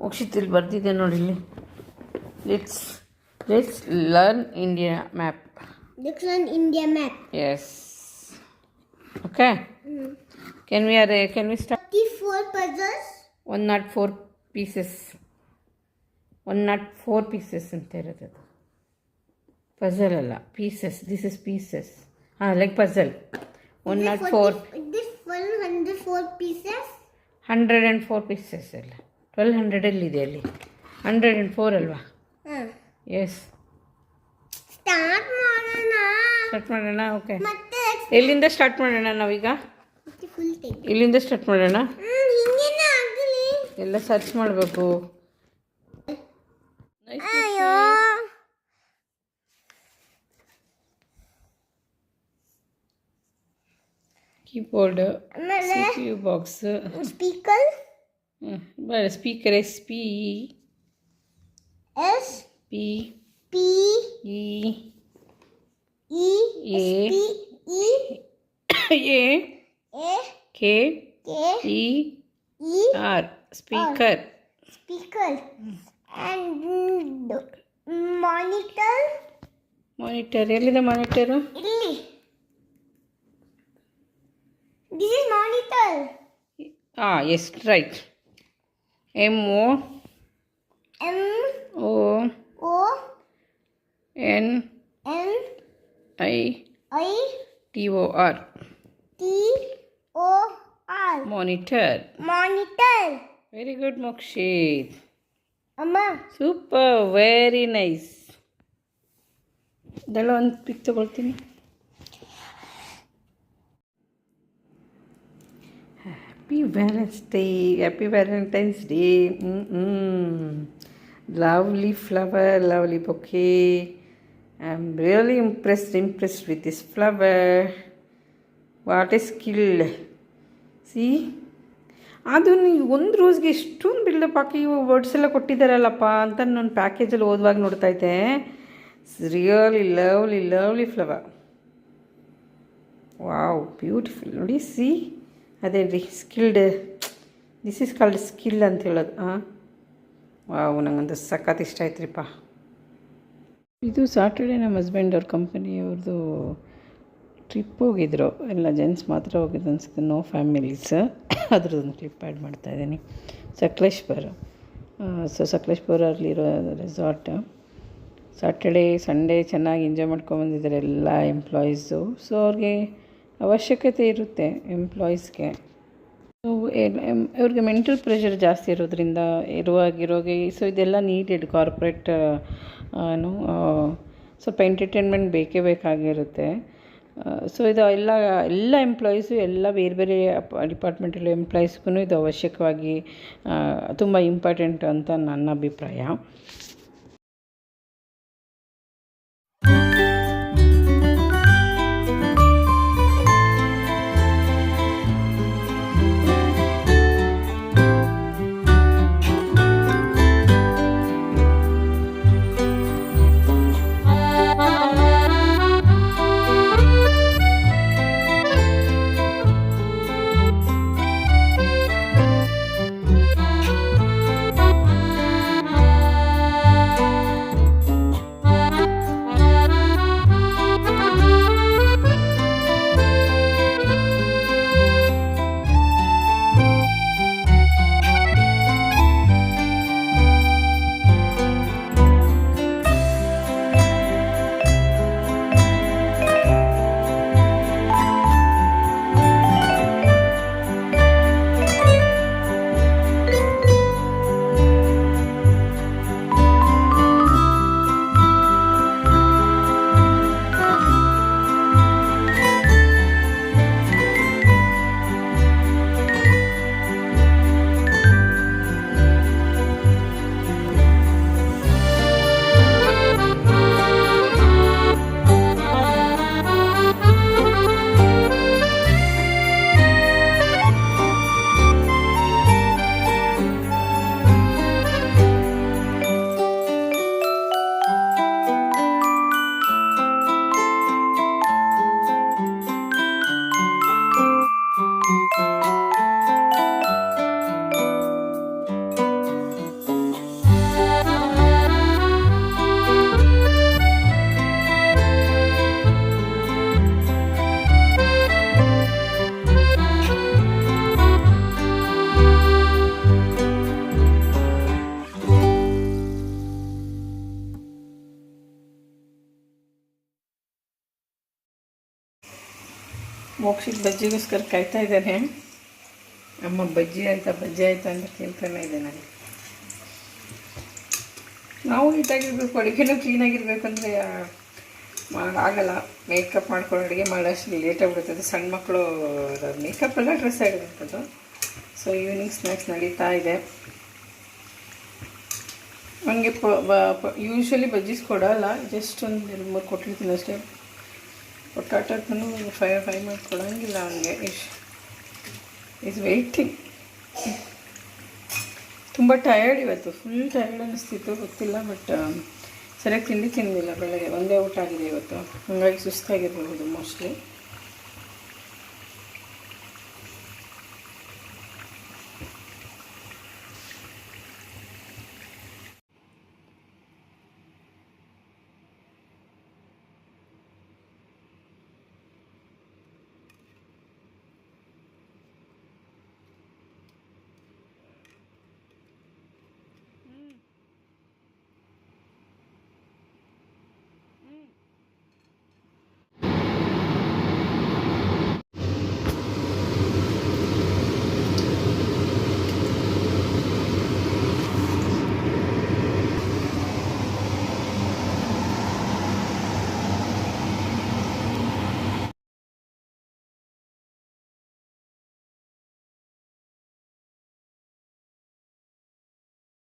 ಮೋಕ್ಷಿತ್ ಇಲ್ಲಿ ಬರ್ತಿದೆ ನೋಡಿ ಇಲ್ಲಿ. Let's let's learn India map let's learn India map yes okay can we are can we start four puzzles one nought four pieces one nought four pieces ಅಂತ ಇರೋದು ಅದು. Puzzle ಅಲ್ಲ pieces this is pieces ಹಾಂ like puzzle one nought four This 104 pieces. Hundred and four pieces ಅಲ್ಲ twelve ಹಂಡ್ರೆಡಲ್ಲಿ ಇದೆ ಅಲ್ಲಿ. Hundred and four ಅಲ್ವಾ? ಎಸ್ ಸ್ಟಾರ್ಟ್ ಮಾಡೋಣ. ಓಕೆ ಎಲ್ಲಿಂದ ಸ್ಟಾರ್ಟ್ ಮಾಡೋಣ ನಾವೀಗ? ಇಲ್ಲಿಂದ ಸ್ಟಾರ್ಟ್ ಮಾಡೋಣ? ಎಲ್ಲ ಸರ್ಚ್ ಮಾಡಬೇಕು. ಕೀಬೋರ್ಡ್ ಬಾಕ್ಸ್ ಸ್ಪೀಕರ್ ಬೇಡ speaker S P S P P E E A P E A A K K E E R speaker speaker and monitor monitor ಎಲ್ಲಿದೆ ಮಾನಿಟರು ಇಲ್ಲಿ ದಿಸ್ ಇಸ್ ಮಾನಿಟರ್ ಹಾಂ yes right M O M O O N N I I T O R T O R monitor monitor very good Mokshith ಅಮ್ಮ super very nice ಇದೆಲ್ಲ ಒಂದು pick ತಗೊಳ್ತೀನಿ happy Valentine's day happy Valentine's day lovely flower lovely bouquet I am really impressed impressed with this flower what a skill see ಅದು ನೀವು ಒಂದು ರೋಸ್ಗೆ ಎಷ್ಟೊಂದು build up ಹಾಕಿ words ಎಲ್ಲ ಕೊಟ್ಟಿದ್ದಾರಲ್ಲಪ್ಪ ಅಂತ ನಾನು ಪ್ಯಾಕೇಜಲ್ಲಿ ಓದುವಾಗ ನೋಡ್ತಾ ಇದ್ದೆ. Really lovely lovely flower wow beautiful ನೋಡಿ ಸಿ ಅದೇ reskilled this is called skill ಅಂತ ಹೇಳೋದು. ಹಾಂ ವಾವ್, ನಂಗೊಂದು ಸಖತ್ ಇಷ್ಟ ಆಯ್ತ್ರಿಪ್ಪ. ಇದು ಸಾಟರ್ಡೆ ನಮ್ಮ ಹಸ್ಬೆಂಡ್ ಅವ್ರ ಕಂಪನಿಯವ್ರದ್ದು ಟ್ರಿಪ್ ಹೋಗಿದ್ರು. ಎಲ್ಲ ಜೆಂಟ್ಸ್ ಮಾತ್ರ ಹೋಗಿದ್ದು ಅನ್ಸುತ್ತೆ. ನೋ ಫ್ಯಾಮಿಲೀಸ್ ಅದ್ರದ್ದೊಂದು ಕ್ಲಿಪ್ ಆ್ಯಡ್ ಮಾಡ್ತಾಯಿದ್ದೀನಿ ಸಕಲೇಶ್ಪುರ ಸೊ ಸಕಲೇಶ್ಪುರಲ್ಲಿರೋ ರೆಸಾರ್ಟ್ ಸ್ಯಾಟರ್ಡೇ ಸಂಡೇ ಚೆನ್ನಾಗಿ ಎಂಜಾಯ್ ಮಾಡ್ಕೊಂಬಂದಿದ್ದಾರೆ ಎಲ್ಲ ಎಂಪ್ಲಾಯೀಸು ಸೊ ಅವ್ರಿಗೆ ಅವಶ್ಯಕತೆ ಇರುತ್ತೆ ಎಂಪ್ಲಾಯೀಸ್ಗೆ ಸೊ ಇವ್ರಿಗೆ ಮೆಂಟಲ್ ಪ್ರೆಷರ್ ಜಾಸ್ತಿ ಇರೋದ್ರಿಂದ ಇರುವಾಗಿರೋಗೆ ಸೊ ಇದೆಲ್ಲ ನೀಡೆಡ್ ಕಾರ್ಪೊರೇಟ್ ಏನು ಸ್ವಲ್ಪ ಎಂಟರ್ಟೈನ್ಮೆಂಟ್ ಬೇಕೇ ಬೇಕಾಗಿರುತ್ತೆ. ಸೊ ಇದು ಎಲ್ಲ ಎಲ್ಲ ಎಂಪ್ಲಾಯೀಸು ಎಲ್ಲ ಬೇರೆ ಬೇರೆ ಡಿಪಾರ್ಟ್ಮೆಂಟಲ್ಲಿ ಎಂಪ್ಲಾಯೀಸ್ಗೂ ಇದು ಅವಶ್ಯಕವಾಗಿ ತುಂಬ ಇಂಪಾರ್ಟೆಂಟ್ ಅಂತ ನನ್ನ ಅಭಿಪ್ರಾಯ. ಮೋಕ್ಷಿತ ಬಜ್ಜಿಗೋಸ್ಕರ ಕಾಯ್ತಾ ಇದ್ದಾನೆ. ಅಮ್ಮ ಬಜ್ಜಿ ಅಂತ ಬಜ್ಜಿ ಆಯ್ತಾ ಅಂತ ಕೇಳ್ತಾನೆ ಇದೆ ನನಗೆ ನಾವು ನೀಟಾಗಿರ್ಬೇಕು, ಅಡುಗೆನೂ ಕ್ಲೀನಾಗಿರ್ಬೇಕು ಅಂದರೆ ಆಗಲ್ಲ ಮೇಕಪ್ ಮಾಡ್ಕೊಂಡು ಅಡುಗೆ ಮಾಡೋಷ್ಟು ಲೇಟ್ ಆಗಿಬಿಡುತ್ತದೆ ಸಣ್ಣ ಮಕ್ಕಳು ಮೇಕಪ್ ಎಲ್ಲ ಡ್ರೆಸ್ ಆಗಿರುವಂಥದ್ದು ಸೊ ಈವ್ನಿಂಗ್ ಸ್ನ್ಯಾಕ್ಸ್ ನಡೀತಾ ಇದೆ. ನನಗೆ ಯೂಶ್ವಲಿ ಬಜ್ಜಿಸ್ ಕೊಡೋಲ್ಲ. ಜಸ್ಟ್ ಒಂದು ಎರಡು ಮೂರು ಕೊಟ್ಟಿರ್ತೀನಿ ಅಷ್ಟೇ. ಪೊಟ್ಟಾಟಕ್ಕೂ ಫ್ರೈ ಫ್ರೈ ಮಾಡಿ ಕೊಡೋಂಗಿಲ್ಲ ಅವನಿಗೆ. ಇಶ್ ಈಸ್ ವೆಯ್ಟಿಂಗ್ ತುಂಬ ಟಯರ್ಡ್ ಇವತ್ತು. ಫುಲ್ ಟಯರ್ಡ್ ಅನ್ನಿಸ್ತಿತ್ತು ಗೊತ್ತಿಲ್ಲ ಬಟ್ ಸರಿಯಾಗಿ ತಿಂಡಿ ತಿಂದಿಲ್ಲ ಬೆಳಗ್ಗೆ. ಒಂದೇ ಊಟ ಆಗಿದೆ ಇವತ್ತು. ಹಾಗಾಗಿ ಸುಸ್ತಾಗಿರ್ಬೋದು ಮೋಸ್ಟ್ಲಿ